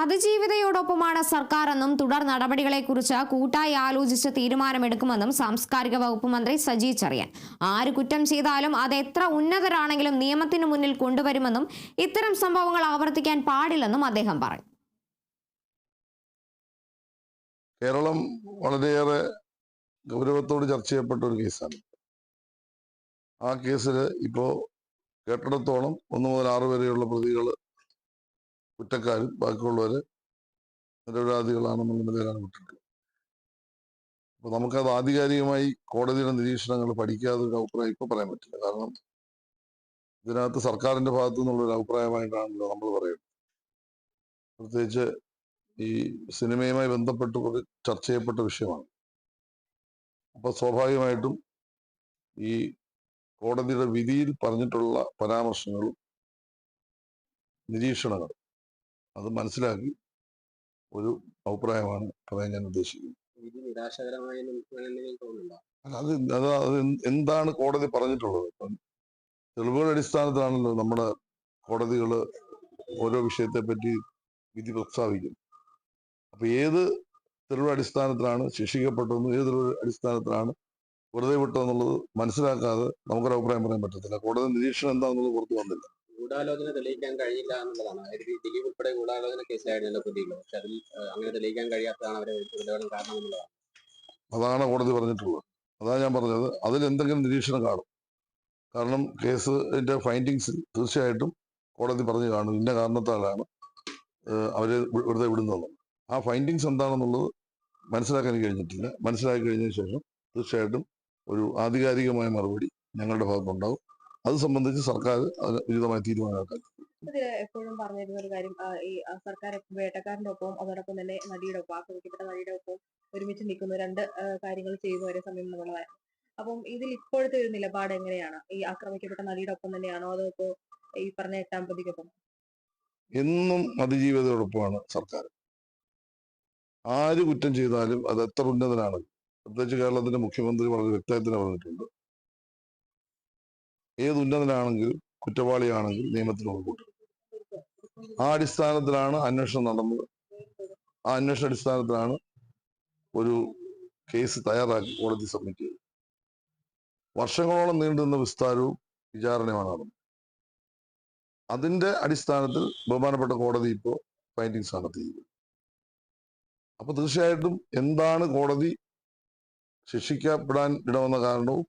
അതിജീവിതയോടൊപ്പമാണ് സർക്കാരെന്നും തുടർ നടപടികളെക്കുറിച്ച് കൂട്ടായി ആലോചിച്ച് തീരുമാനമെടുക്കുമെന്നും സാംസ്കാരിക വകുപ്പ് മന്ത്രി സജി ചെറിയൻ. ആര് കുറ്റം ചെയ്താലും അത് എത്ര ഉന്നതരാണെങ്കിലും നിയമത്തിന് മുന്നിൽ കൊണ്ടുവരുമെന്നും ഇത്തരം സംഭവങ്ങൾ ആവർത്തിക്കാൻ പാടില്ലെന്നും അദ്ദേഹം പറഞ്ഞു. കേരളം വളരെയേറെ ഗൗരവത്തോട് ചർച്ച ചെയ്യപ്പെട്ട ഒരു കേസാണ്. ആ കേസിൽ ഇപ്പോ കേട്ടിടത്തോളം ഒന്ന് മുതൽ ആറ് വരെയുള്ള പ്രതികൾ കുറ്റക്കാരും ബാക്കിയുള്ളവര് നിരപരാധികളാണെന്നുള്ള നിലയിലാണ് വിട്ടിട്ടുള്ളത് അപ്പൊ നമുക്കത് ആധികാരികമായി കോടതിയുടെ നിരീക്ഷണങ്ങൾ പഠിക്കാതെ ഒരു അഭിപ്രായം ഇപ്പൊ പറയാൻ പറ്റില്ല. കാരണം ഇതിനകത്ത് സർക്കാരിന്റെ ഭാഗത്തു നിന്നുള്ള ഒരു അഭിപ്രായമായിട്ടാണല്ലോ നമ്മൾ പറയുന്നത്. പ്രത്യേകിച്ച് ഈ സിനിമയുമായി ബന്ധപ്പെട്ട് ചർച്ച ചെയ്യപ്പെട്ട വിഷയമാണ്. അപ്പൊ സ്വാഭാവികമായിട്ടും ഈ കോടതിയുടെ വിധിയിൽ പറഞ്ഞിട്ടുള്ള പരാമർശങ്ങളും നിരീക്ഷണങ്ങളും അത് മനസ്സിലാക്കി ഒരു അഭിപ്രായമാണ് പറയാൻ ഞാൻ ഉദ്ദേശിക്കുന്നത്. അല്ല, അത് അത് അത് എന്താണ് കോടതി പറഞ്ഞിട്ടുള്ളത്? ഇപ്പം തെളിവുകളുടെ അടിസ്ഥാനത്തിലാണല്ലോ നമ്മുടെ കോടതികൾ ഓരോ വിഷയത്തെ പറ്റി വിധി പ്രസ്താവിക്കും അപ്പൊ ഏത് തെളിവ് അടിസ്ഥാനത്തിലാണ് ശിക്ഷിക്കപ്പെട്ടതെന്നും ഏത് തെളിവ് അടിസ്ഥാനത്തിലാണ് വെറുതെ വിട്ടതെന്നുള്ളത് മനസ്സിലാക്കാതെ നമുക്കൊരു അഭിപ്രായം പറയാൻ പറ്റത്തില്ല. കോടതി നിരീക്ഷണം എന്താണെന്നുള്ളത് പുറത്തു വന്നില്ല. ഗൂഢാലോചന തെളിയിക്കാൻ കഴിയില്ല എന്നുള്ളതാണ്. അതായത് ദിലീപ് ഉൾപ്പെടെ ഗൂഢാലോചന കേസിലായിരുന്നല്ലോ പ്രതികൾ പക്ഷെ അതിൽ അങ്ങനെ തെളിയിക്കാൻ കഴിയാത്തതാണ് അവരെ പ്രതികളും കാരണം എന്നുള്ളതാണ്. അതാണ് കോടതി പറഞ്ഞിട്ടുള്ളത്. അതാണ് ഞാൻ പറഞ്ഞത്. അതിൽ എന്തെങ്കിലും നിരീക്ഷണം കാണും. കാരണം കേസിന്റെ ഫൈൻഡിങ്സിൽ തീർച്ചയായിട്ടും കോടതി പറഞ്ഞു കാണും. ഇന്ന കാരണത്താലാണ് അവർ വെറുതെ വിടുന്നത്. ആ ഫൈൻഡിങ്സ് എന്താണെന്നുള്ളത് മനസ്സിലാക്കാൻ കഴിഞ്ഞിട്ടില്ല. മനസ്സിലാക്കി കഴിഞ്ഞതിന് ശേഷം തീർച്ചയായിട്ടും ഒരു ആധികാരികമായ മറുപടി ഞങ്ങളുടെ ഭാഗത്തുണ്ടാവും അത് സംബന്ധിച്ച് സർക്കാർ ഉചിതമായ തീരുമാനമാക്കാൻ എപ്പോഴും പറഞ്ഞിരുന്ന ഒരു കാര്യം ഈ സർക്കാർ വേട്ടക്കാരന്റെ ഒപ്പം അതോടൊപ്പം തന്നെ നടിയുടെ ഒപ്പം ആക്രമിക്കപ്പെട്ട നടിയുടെ ഒപ്പം ഒരുമിച്ച് നിൽക്കുന്ന രണ്ട് കാര്യങ്ങൾ ചെയ്യുന്ന ഒരേ സമയം എന്നുള്ളതായിരുന്നു അപ്പം ഇതിൽ ഇപ്പോഴത്തെ ഒരു നിലപാട് എങ്ങനെയാണ്? ഈ ആക്രമിക്കപ്പെട്ട നദിയുടെ ഒപ്പം തന്നെയാണോ? അതോ ഇപ്പോ ഈ പറഞ്ഞ എട്ടാം പ്രതിക്കൊപ്പം എന്നും അതിജീവിതയോടൊപ്പമാണ് സർക്കാർ. ആര് കുറ്റം ചെയ്താലും അത് എത്ര ഉന്നതനാണ്? പ്രത്യേകിച്ച് കേരളത്തിന്റെ മുഖ്യമന്ത്രി വളരെ വ്യക്തമായി തന്നെ പറഞ്ഞിട്ടുണ്ട്. ഏത് ഉന്നതനാണെങ്കിലും കുറ്റവാളിയാണെങ്കിൽ നിയമത്തിന് മുൻകൂട്ടും ആ അടിസ്ഥാനത്തിലാണ് അന്വേഷണം നടന്നത്. ആ അന്വേഷണ അടിസ്ഥാനത്തിലാണ് ഒരു കേസ് തയ്യാറാക്കി കോടതി സബ്മിറ്റ് ചെയ്തത്. വർഷങ്ങളോളം നീണ്ടുന്ന വിസ്താരവും വിചാരണയുമാണ് നടന്നത്. അതിന്റെ അടിസ്ഥാനത്തിൽ ബഹുമാനപ്പെട്ട കോടതി ഇപ്പോൾ ഫൈൻഡിങ്സ് നടത്തിയിരിക്കുന്നത് അപ്പൊ തീർച്ചയായിട്ടും എന്താണ് കോടതി ശിക്ഷിക്കപ്പെടാൻ ഇടവന്ന കാരണവും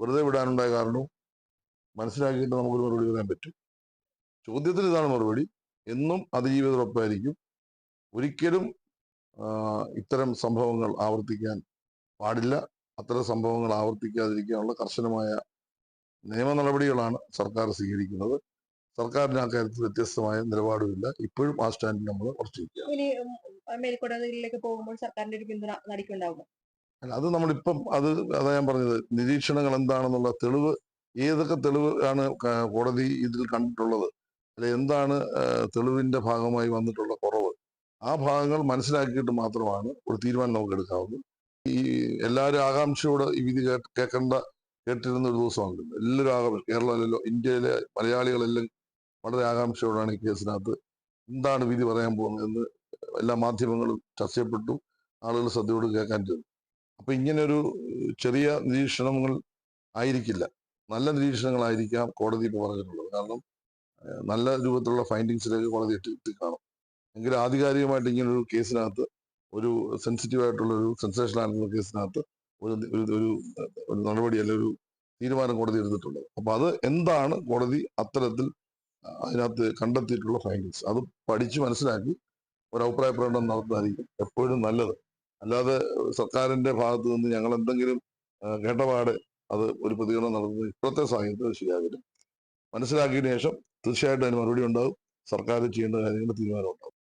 വെറുതെ വിടാനുണ്ടായ കാരണവും മനസ്സിലാക്കിയിട്ട് നമുക്കൊരു മറുപടി പറയാൻ പറ്റും. ചോദ്യത്തിന് ഇതാണ് മറുപടി. എന്നും അതിജീവിതരൊപ്പമായിരിക്കും ഒരിക്കലും ഇത്തരം സംഭവങ്ങൾ ആവർത്തിക്കാൻ പാടില്ല. അത്തരം സംഭവങ്ങൾ ആവർത്തിക്കാതിരിക്കാനുള്ള കർശനമായ നിയമ നടപടികളാണ് സർക്കാർ സ്വീകരിക്കുന്നത്. സർക്കാരിന് ആ കാര്യത്തിൽ വ്യത്യസ്തമായ നിലപാടുമില്ല. ഇപ്പോഴും ആ സ്റ്റാൻഡിൽ നമ്മൾ ഉറച്ചിരിക്കുക പോകുമ്പോൾ സർക്കാരിന്റെ ഒരു പിന്തുണ അല്ല അത് നമ്മളിപ്പം അത് അതാ ഞാൻ പറഞ്ഞത്. നിരീക്ഷണങ്ങൾ എന്താണെന്നുള്ള തെളിവ് ഏതൊക്കെ തെളിവ് ആണ് കോടതി ഇതിൽ കണ്ടിട്ടുള്ളത്? അല്ലെ എന്താണ് തെളിവിന്റെ ഭാഗമായി വന്നിട്ടുള്ള കുറവ്? ആ ഭാഗങ്ങൾ മനസ്സിലാക്കിയിട്ട് മാത്രമാണ് ഒരു തീരുമാനം നമുക്ക് എടുക്കാവുന്നത്. ഈ എല്ലാവരും ആകാംക്ഷയോടെ ഈ വിധി കേൾക്കേണ്ട കേട്ടിരുന്ന ഒരു ദിവസമാണ് എല്ലാവരും ആകാംക്ഷ കേരളമല്ലല്ലോ ഇന്ത്യയിലെ മലയാളികളെല്ലാം വളരെ ആകാംക്ഷയോടാണ് ഈ കേസിനകത്ത്. എന്താണ് വിധി പറയാൻ പോകുന്നത് എന്ന് എല്ലാ മാധ്യമങ്ങളും ചർച്ച ആളുകൾ ശ്രദ്ധയോട് കേൾക്കാൻ ചെയ്തു അപ്പൊ ഇങ്ങനെ ഒരു ചെറിയ നിരീക്ഷണങ്ങൾ ആയിരിക്കില്ല. നല്ല നിരീക്ഷണങ്ങളായിരിക്കാം കോടതി ഇപ്പോൾ പറഞ്ഞിട്ടുള്ളത്. കാരണം നല്ല രൂപത്തിലുള്ള ഫൈൻഡിങ്സിലേക്ക് കോടതി എത്തി കാണും എങ്കിലും ആധികാരികമായിട്ട് ഇങ്ങനൊരു കേസിനകത്ത് ഒരു സെൻസിറ്റീവ് ആയിട്ടുള്ള ഒരു സെൻസേഷൻ ആയിട്ടുള്ള കേസിനകത്ത് ഒരു ഒരു നടപടി അല്ലെ ഒരു തീരുമാനം കോടതി എടുത്തിട്ടുള്ളത്. അപ്പൊ അത് എന്താണ് കോടതി അത്തരത്തിൽ അതിനകത്ത് കണ്ടെത്തിയിട്ടുള്ള ഫൈൻഡിങ്സ്? അത് പഠിച്ചു മനസ്സിലാക്കി ഒരു അഭിപ്രായ പ്രകടനം നടത്തുന്നതായിരിക്കും എപ്പോഴും നല്ലത്. അല്ലാതെ സർക്കാരിന്റെ ഭാഗത്ത് നിന്ന് ഞങ്ങൾ എന്തെങ്കിലും കേട്ടപാടെ അത് ഒരു പ്രതികരണം നടത്തുന്നത് ഇപ്പോഴത്തെ സാഹചര്യത്തിൽ ശരിയാകില്ല മനസ്സിലാക്കിയതിനു ശേഷം തീർച്ചയായിട്ടും അതിന് മറുപടി ഉണ്ടാവും സർക്കാർ ചെയ്യേണ്ട കാര്യങ്ങൾ തീരുമാനം ഉണ്ടാവും